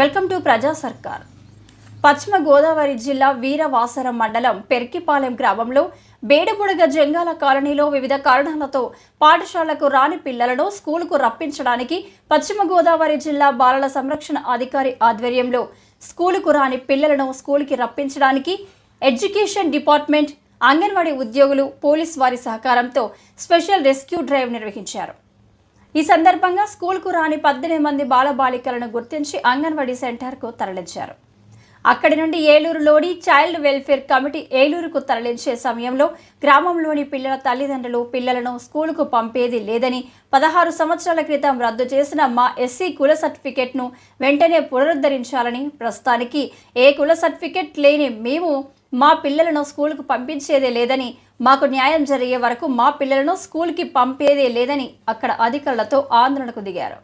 Welcome to ప్రజా సర్కార్. పశ్చిమ గోదావరి జిల్లా వీరవాసరం మండలం పెర్కిపాలెం గ్రామంలో బేడబుడగ జంగాల కాలనీలో వివిధ కారణాలతో పాఠశాలకు రాని పిల్లలను స్కూలుకు రప్పించడానికి పశ్చిమ గోదావరి జిల్లా బాలల సంరక్షణ అధికారి ఆధ్వర్యంలో స్కూలుకు రాని పిల్లలను స్కూల్కి రప్పించడానికి ఎడ్యుకేషన్ డిపార్ట్మెంట్ అంగన్వాడీ ఉద్యోగులు పోలీస్ వారి సహకారంతో స్పెషల్ రెస్క్యూ డ్రైవ్ నిర్వహించారు. ఈ సందర్భంగా స్కూల్కు రాని పద్దెనిమిది మంది బాలబాలికలను గుర్తించి అంగన్వాడీ సెంటర్కు తరలించారు. అక్కడి నుండి ఏలూరులోని చైల్డ్ వెల్ఫేర్ కమిటీ ఏలూరుకు తరలించే సమయంలో గ్రామంలోని పిల్లల తల్లిదండ్రులు పిల్లలను స్కూలుకు పంపేది లేదని పదహారు సంవత్సరాల క్రితం రద్దు చేసిన మా ఎస్సీ కుల సర్టిఫికెట్ను వెంటనే పునరుద్ధరించాలని ప్రస్తుతానికి ఏ కుల సర్టిఫికెట్ లేని మేము మా పిల్లలను స్కూలుకు పంపించేదే లేదని మాకు న్యాయం జరిగే వరకు మా పిల్లలను స్కూల్కి పంపేదే లేదని అక్కడ అధికారులతో ఆందోళనకు దిగారు.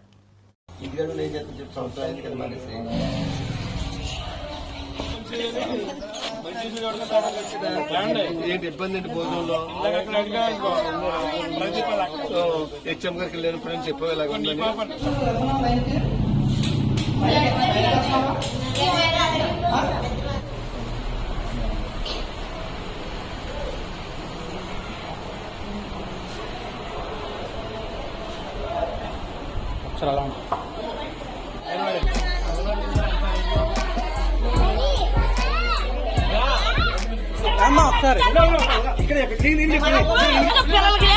ఏంటి ఇబ్బంది ఏంటి భోజనంలో? హెచ్ఎం గారికి అని ఉందని పిల్లలకి లేదు ఏమీ లేదు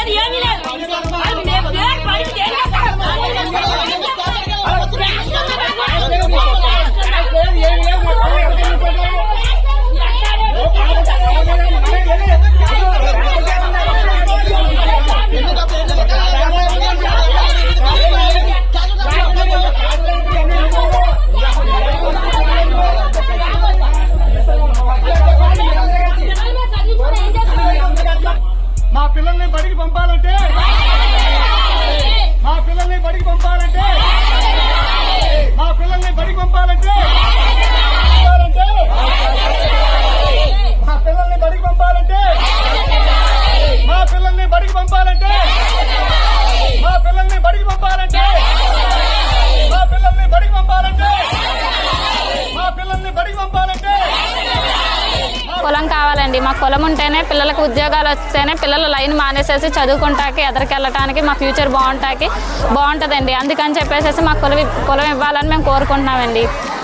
పొలం మా కులం ఉంటేనే పిల్లలకు ఉద్యోగాలు వస్తేనే పిల్లలు లైన్ మానేసేసి చదువుకుంటాకి ఎదరికెళ్ళటానికి మా ఫ్యూచర్ బాగుంటాకి బాగుంటుందండి. అందుకని చెప్పేసి మాకు కులం కులం ఇవ్వాలని మేము కోరుకుంటున్నామండి.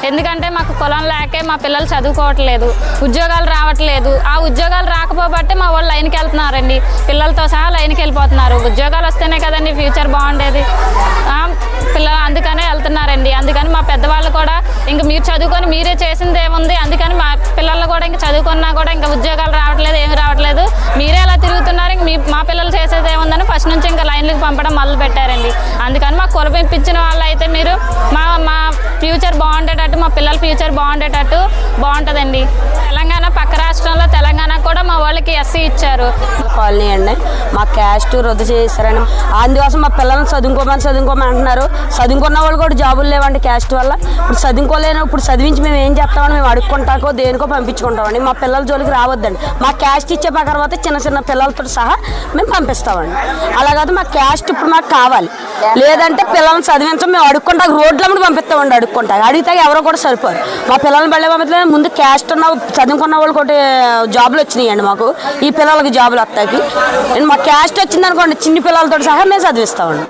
ఎందుకంటే మాకు కులం లేకే మా పిల్లలు చదువుకోవట్లేదు ఉద్యోగాలు రావట్లేదు. ఆ ఉద్యోగాలు రాకపోబట్టే మా వాళ్ళు లైన్కి వెళ్తున్నారండి. పిల్లలతో సహా లైన్కి వెళ్ళిపోతున్నారు. ఉద్యోగాలు వస్తేనే కదండి ఫ్యూచర్ బాగుండేది. పిల్లలు అందుకనే వెళ్తున్నారండి. అందుకని మా పెద్దవాళ్ళు కూడా ఇంక మీరు చదువుకొని మీరే చేసింది ఏముంది? అందుకని మా పిల్లలు కూడా ఇంకా చదువుకున్నా కూడా ఇంకా ఉద్యోగాలు రావట్లేదు ఏమి రావట్లేదు. మీరే అలా తిరుగుతున్నారు ఇంక మీ మా పిల్లలు చేసేది ఏముందని ఫస్ట్ నుంచి ఇంకా లైన్లకు పంపడం మొదలు పెట్టారండి. అందుకని మాకు కొలుపు వాళ్ళు అయితే మీరు మా మా ఫ్యూచర్ బాగుండేటట్టు మా పిల్లల ఫ్యూచర్ బాగుండేటట్టు బాగుంటుందండి. తెలంగాణ పక్క రాష్ట్రంలో తెలంగాణ కూడా మా వాళ్ళకి ఎస్సీ ఇచ్చారు. కాలనీ అండి. మా క్యాస్ట్ రద్దు చేశారని. అందుకోసం మా పిల్లల్ని చదువుకోమని చదువుకోమని అంటున్నారు చదువుకున్న వాళ్ళు కూడా జాబులు లేవండి క్యాస్ట్ వల్ల. ఇప్పుడు చదువుకోలేను ఇప్పుడు చదివించి మేము ఏం చేస్తామని మేము అడుక్కుంటాకో దేనికో పంపించుకుంటామండి. మా పిల్లల జోలికి రావద్దండి. మా క్యాస్ట్ ఇచ్చే తర్వాత చిన్న చిన్న పిల్లలతో సహా మేము పంపిస్తామండి. అలాగే మా క్యాస్ట్ ఇప్పుడు మాకు కావాలి. లేదంటే పిల్లల్ని చదివించం మేము అడుక్కుంటా రోడ్ల మీద పంపిస్తామండి అడుక్కుంటా అడిగితే ఎవరో కూడా సరిపోరు. మా పిల్లల్ని బళ్ళే పంపిస్తే ముందు క్యాస్ట్ ఉన్న చదువుకున్న వాళ్ళు ఒకటి జాబులు వచ్చినాయండి మాకు. ఈ పిల్లలకి జాబులు వస్తాయి మా క్యాస్ట్ వచ్చిందనుకోండి చిన్న పిల్లలతో సహా మేము చదివిస్తామండి.